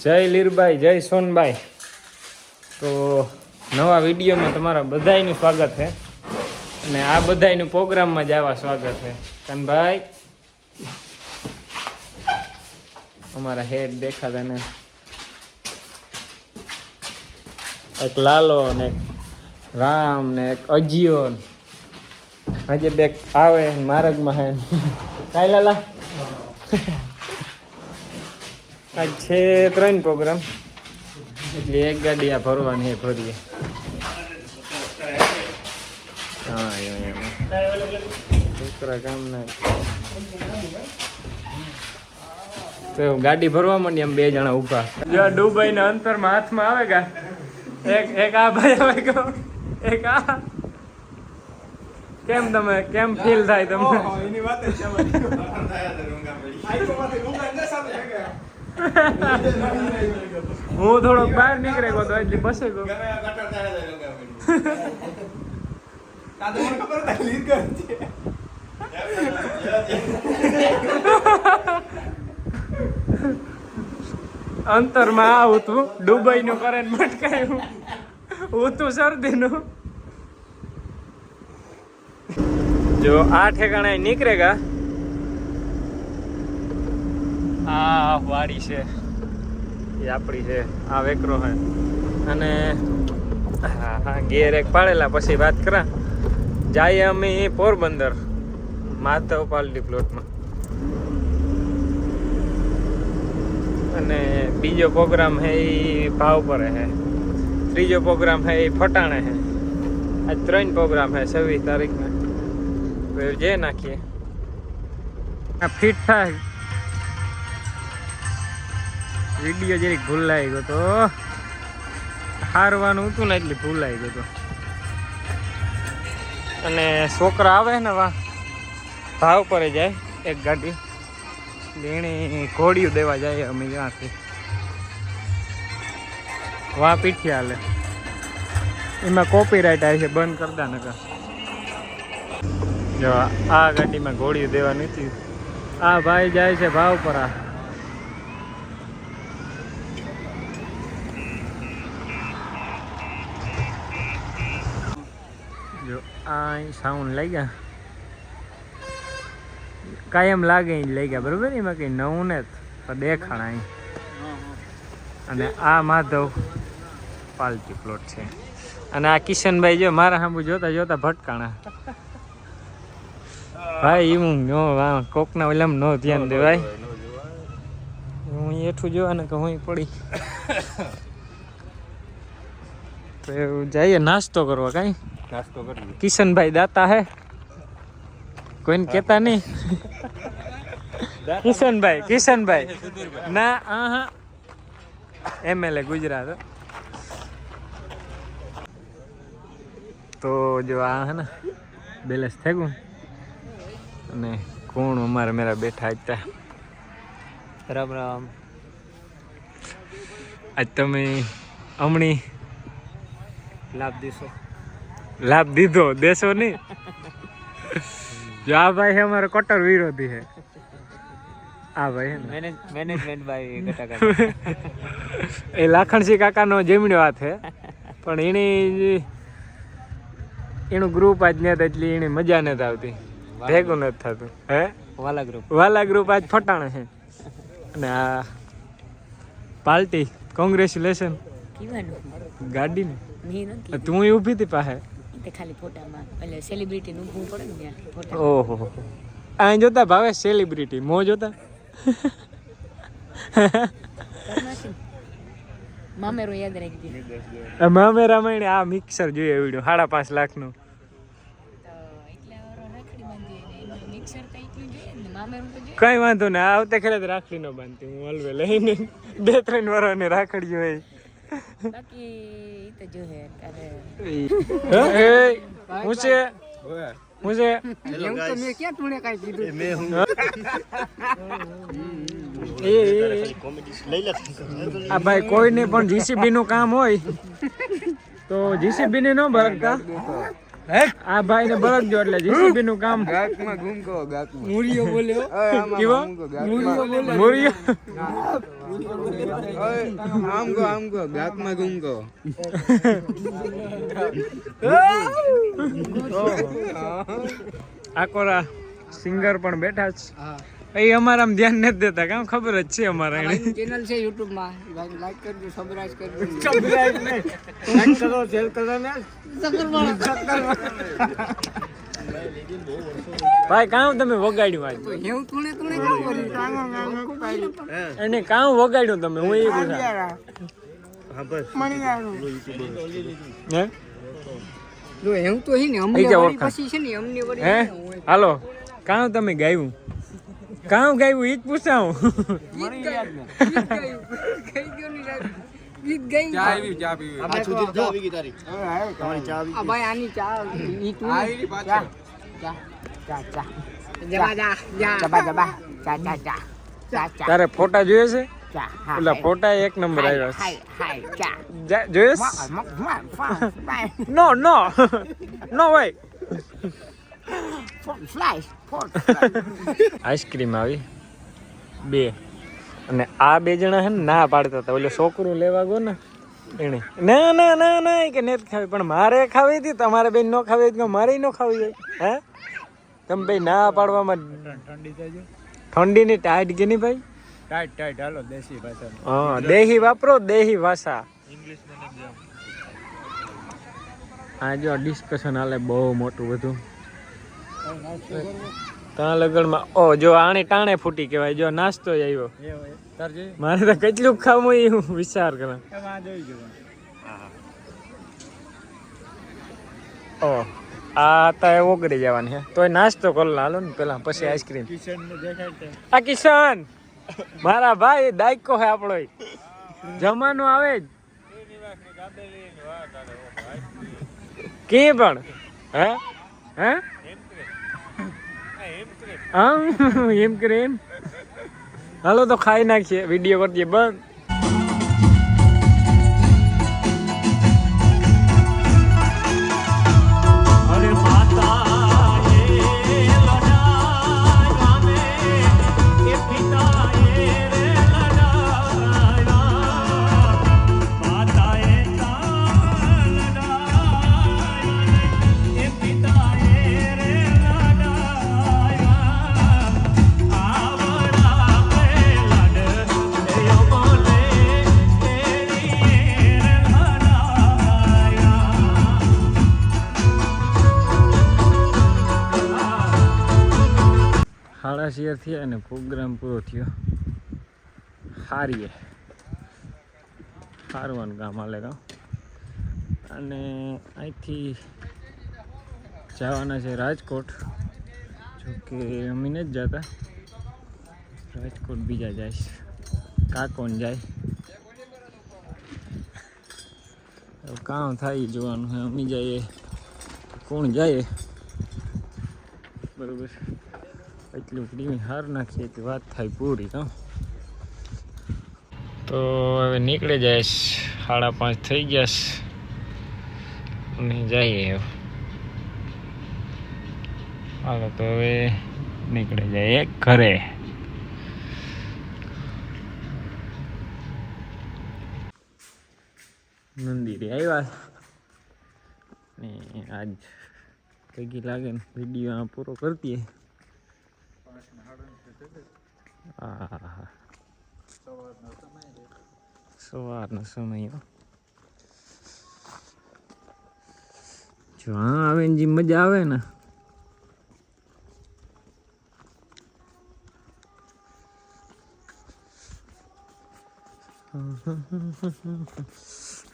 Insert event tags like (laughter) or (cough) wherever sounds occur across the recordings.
જય લીરબાઈ, જય સોનભાઈ તો નવા વિડીયોમાં તમારા બધાયનું સ્વાગત છે. અને આ બધાયનું પ્રોગ્રામમાં જ આવા સ્વાગત છે. કનભાઈ, અમારા હેડ દેખાતા ને. એક લાલો ને એક રામ ને એક અજીઓ આજે બે આવે માર્ગમાં હે. કાંઈ લાલા? આજ છે ત્રણ પ્રોગ્રામ એટલે એક ગાડી આ ભરવાની છે ભરીએ. હા એમ એમ છોકરા કામ ના તો ગાડી ભરવા માંડી એમ બે જણા ઊભા. જો ડુબઈ ના અંતરમાં હાથમાં આવે ગા એક એક આ ભાઈ આવે ગયો એક આ? કેમ તમે કેમ ફીલ થાય તમને? એની વાત હું થોડોક બહાર નીકળે ગયો તો એટલે બસે ગયો. અંતરમાં આવું તું દુબઈ નું કરે ને મટકાયું. હું તું શરદીનું. જો આ ઠેકાણે નીકળે ગા. આ વાડી છે. એ આપણી છે. આ વેકરો છે. અને હા ગેર એક પાડેલા. પછી વાત કરા. જઈએ અમે પોરબંદર માધવ પાલડી પ્લોટમાં. અને બીજો પ્રોગ્રામ હે એ ભાવ પર હે ત્રીજો પ્રોગ્રામ હે એ ફટાણે હે આજ ત્રણ પ્રોગ્રામ હે છવ્વીસ તારીખના. જે નાખીએ. આ ફિટ થાય. વીડિયો જરીક ભૂલાઈ ગયો તો. હારવાનું હતું ને એટલે ભૂલાઈ ગયો તો. અને છોકરા આવે ને વા, ભાવ પર જાય એક ગાડી. એને ઘોડિયું દેવા જાય અમે ત્યાંથી. વા પીઠી હાલે. એમાં કોપીરાઇટ આવી છે, બંધ કરતા નકર. જો આ ગાડીમાં ઘોડિયું દેવા નથી આ ભાઈ જાય છે ભાવ પર આ. આ સાઉન્ડ લઈ ગયા. કાયમ લાગે ઈ લઈ ગયા, બરોબર? એમાં કઈ નવું ને પણ દેખાણ અહીં અને આ માધવ પાલટી પ્લોટ છે. અને આ કિશનભાઈ જો મારા સામુ જોતા જોતા ભટકાણા. ભાઈ હું નો કોકના ઓલામ નો ધ્યાન દેવાય. હું એઠું જોવા ને કે હું પડી. તો જઈએ, નાસ્તો કરવા કાંઈ? નાસ્તો કરી કિશનભાઈ દાતા હે. કોઈને કહેતા નહીં. કિશનભાઈ કિશનભાઈ. ના હા હા એમએલએ ગુજરાત તો જો આ હે ને બેલેન્સ થઈ ગયું. અને કોણ અમારે મેરા બેઠા હતા રામ રામ. આજ તમે હમણી લાભ દેશો. લાભ દીધો દેશો નહીં જો આ ભાઈ છે અમારો કટ્ટર વિરોધી છે. આ ભાઈ મેનેજમેન્ટ ભાઈ (laughs) એ લાખણસિંહ કાકાનો જમીન વાત છે. પણ એની એનું ગ્રુપ આજ નથી એટલી એની મજા નથી આવતી. ભેગું નથી થતું. હે? વાલા ગ્રુપ વાલા ગ્રુપ આજ ફટાણે છે. અને આ પાર્ટી કોંગ્રેચ્યુલેશન ગાડી ને તું ઊભી હતી પાસે તે ખાલી ફોટામાં એટલે સેલિબ્રિટી નું ઊભું પડે ને ત્યાં ફોટા. ઓહો. આ જોતા ભાવે સેલિબ્રિટી મો જોતા? મામેરો યાદ રાખી દીધું મામેરા રામાયણ આ મિક્સર જોઈએ વિડિયો સાડા પાંચ બાંધી ને કઈ વાંધો ને આવતે ખેલે રાખડી ન બાંધતી હું હલવે લઈને બે ત્રણ વર્ષની રાખડી હોય. બાકી ઈ તો જોઈએ અરે હું? છે? હું છે? એ, એ, એ. આ ભાઈ કોઈને પણ જીસીબી નું કામ હોય તો જીસીબી ને ન ભરતા આ ભાઈ ને બળદ જો એટલે જીસીબી નું કામ. ગાકમાં ગુમકો ગાકમાં. મૂળિયો બોલ્યો કેવો? આમ બોલ્યો મોરિયો આમ કો આમ ગો ગાકમાં ગુમકો. આકોરા સિંગર પણ બેઠા છે એ આમ ધ્યાન નથી દેતા કામ ખબર જ છે અમારા એને. ચેનલ છે યુટ્યુબમાં. લાઈક કરજો સબસ્ક્રાઇબ કરજો. લાઈક કરો શેર કરો ને. ભાઈ કામ તમે વગાડ્યું આજ? તો હું તુણે તુણે કામ કરી એને કામ વગાડ્યું તમે? હું એ પૂછા હે જો હું તો હી ને અમને વળી પછી છે ને અમને ને હું? હાલો કામ તમે ગાયું? કામ ગાયું ઈ જ પૂછાવું ગીત ગાયું, ગીત ગાયું. ગઈ ગયો ની રાત. ગીત ગાયું. આ ભાઈ આની ચા ઈ તું ચા. ચા. ચા ચા. જબા જા જા. જબા જબા. ચા ચા ચા. ચા ચા. તારે ફોટા જોઈએ છે? ઓલા હા એટલે ફોટા એક નંબર આવ્યા છે. ચા. જા- ફાય (laughs) નો નો. (laughs) નો ભાઈ. આઈસ્ક્રીમ આવી. બે. અને આ બે જણા હે ને ના પાડતા હતા. ઓલો છોકરું લેવા ગયો ને એને. ના ના ના ના એ કે નથી ખાવી. પણ મારે ખાવી હતી તમારે બેન ન ખાવી હતી મારે ન ખાવી હોય. હે? તમે ભાઈ ના પાડવામાં ઠંડી ઠંડીની ટાઈટ કે નહીં ભાઈ? ટાઈટ ટાઈટ હાલો દેશી ભાષા હા દેહી વાપરો દેહી ભાષા. આ જો ડિસ્કશન હાલે બહુ મોટું બધું. ત્યાં લગનમાં ઓ જો આણે ટાણે ફૂટી કહેવાય જો નાસ્તો આવ્યો. મારે તો કેટલું ખાવું એ હું વિચાર કરા. ઓ આ તો ઓગળી જવાની હે. તોય નાસ્તો કરી હાલો ને પેલા પછી આઈસ્ક્રીમ. આ કિશન મારા ભાઈ દાયકો હે આપણો જમાનો આવે જ. કે પણ? હે? હે? હા એમ કરે (laughs) એમ હાલો તો ખાઈ નાખીએ. વીડિયો કરીએ બંધ. સાડા યર થયા અને પ્રોગ્રામ પૂરો થયો. હારીએ. હારવાનું ગામ હાલે ગામ અને અહીંથી જવાના છે રાજકોટ. જોકે અમે જ જતા. રાજકોટ બીજા જાય કાકોન જાય. કામ થાય જોવાનું. અમે જઈએ. કોણ જાય? બરોબર. એટલું ક્રીમ હાર નાખીએ તો વાત થાય પૂરી, હા. તો હવે નીકળી જાય સાડા પાંચ થઈ ગયા. અને જઈએ હાલો, તો હવે નીકળી જાય ઘરે. મંદિરે આવ્યા ને આજ કઈ લાગે ને વીડિયો પૂરો આહાહા. સવારનો સમય જો આવે ને જે મજા આવે ને.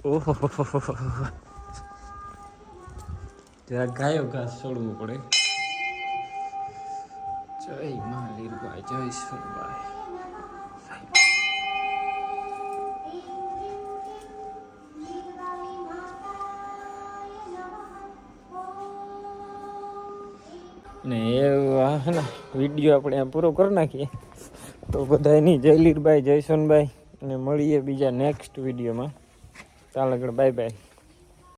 ઓહો. જરા ગાયો ઘાસ છોડવું પડે. જય મહાવીરભાઈ જય ઈશ્વરભાઈ ને એ આ હે ને વીડિયો આપણે પૂરો કરી નાખીએ તો બધાની જયલીરભાઈ જય સોનભાઈ અને મળીએ બીજા નેક્સ્ટ વિડીયોમાં ચાલ આગળ બાય બાય